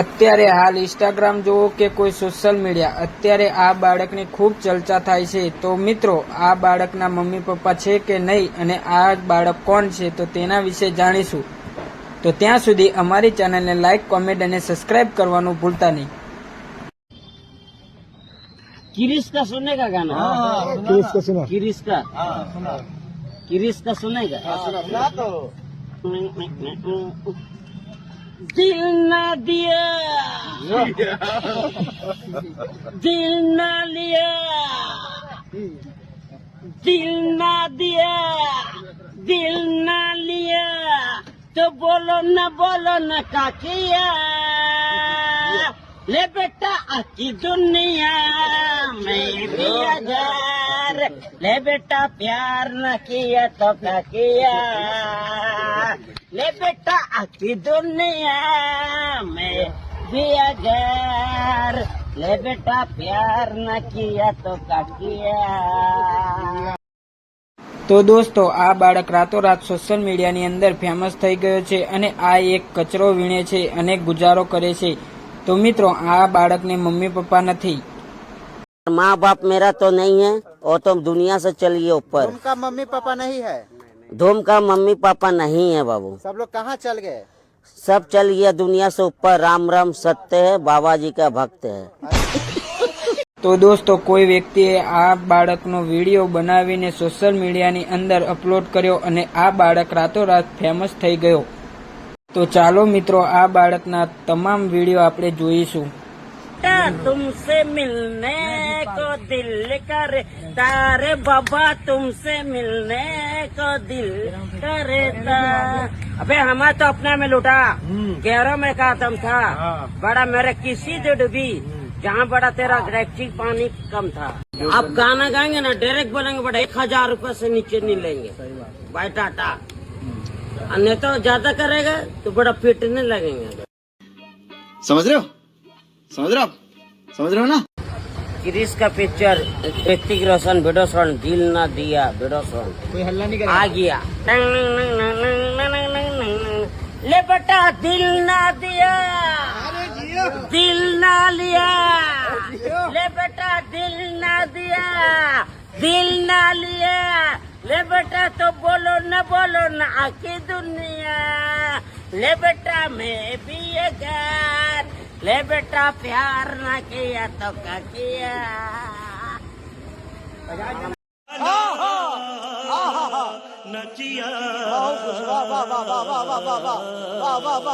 અત્યારે હાલ ઇન્સ્ટાગ્રામ જુઓ કે કોઈ સોશિયલ મીડિયા અત્યારે આ બાળકની ખૂબ ચર્ચા થાય છે. તો મિત્રો આ બાળકના મમ્મી પપ્પા છે કે નહીં અને આ બાળક કોણ છે તો તેના વિશે જાણીશું. તો ત્યાં સુધી અમારી ચેનલને લાઇક કોમેન્ટ અને સબસ્ક્રાઇબ કરવાનું ભૂલતા નહીં. કિરીશ કા સુને કા ગાના કિરીશ કા સુના કિરીશ કા કિરીશ કા સુના તો. दिल ना दिया। दिल ना लिया। दिल ना दिया। दिल ना लिया। तो बोलो न बोलो न का किया ले बेटा, आकी दुनिया में भी ले बेटा, प्यार न किया तो क्या किया લે બેટા આખી દુનિયા મેં દિયા ગર લે બેટા પ્યાર ના કિયા તો કાકિયા તો દોસ્તો આ બાળક રાતોરાત સોશિયલ મીડિયાની અંદર ફેમસ થઈ ગયો છે અને આ એક કચરો વીણે છે અને ગુજારો કરે છે. તો મિત્રો આ બાળકને મમ્મી પપ્પા નથી. મા બાપ મેરા તો નહીં હૈ ઓર તો દુનિયા સે ચલીએ ઉપર. મમ્મી પપ્પા નહીં હૈ धूम का मम्मी पापा नहीं है बाबू सब लोग कहाँ चल गए सब चल गया दुनिया से ऊपर राम राम सत्य है बाबा जी का भक्त है તો દોસ્તો કોઈ વ્યક્તિએ આ બાળકનો વિડીયો બનાવીને સોશિયલ મીડિયાની અંદર અપલોડ કર્યો અને આ બાળક રાતોરાત ફેમસ થઈ ગયો તો ચાલો મિત્રો આ બાળકના તમામ વિડીયો આપણે જોઈશું तुमसे मिलने को दिल करे तारे बाबा तुमसे मिलने को दिल करता। अबे हमारा तो अपना में लुटा। गहरों में का दम था बड़ा मेरे किसी से डूबी जहाँ बड़ा तेरा डायरेक्टिव पानी कम था। आप गाना गाएँगे ना डायरेक्ट बोलेंगे बड़ा एक हज़ार रूपए से नीचे नहीं लेंगे। Bye tata. और नहीं तो ज़्यादा करेगा तो बड़ा पिटने लगेंगे। समझ रहे हो? समझ रहे हो समझ रहे हो ना? क्रिस का picture Hrithik Roshan video song Dil Na Diya video song कोई हल्ला नहीं आ गया। ले बेटा दिल ना दिया। दिल ना लिया। ले बेटा दिल ना दिया। दिल ना लिया। ले बेटा तो बोलो न बोलो न आखी दुनिया। ले बेटा मैं भी ये घर। ले बेटा प्यार ना किया तो का किया वाह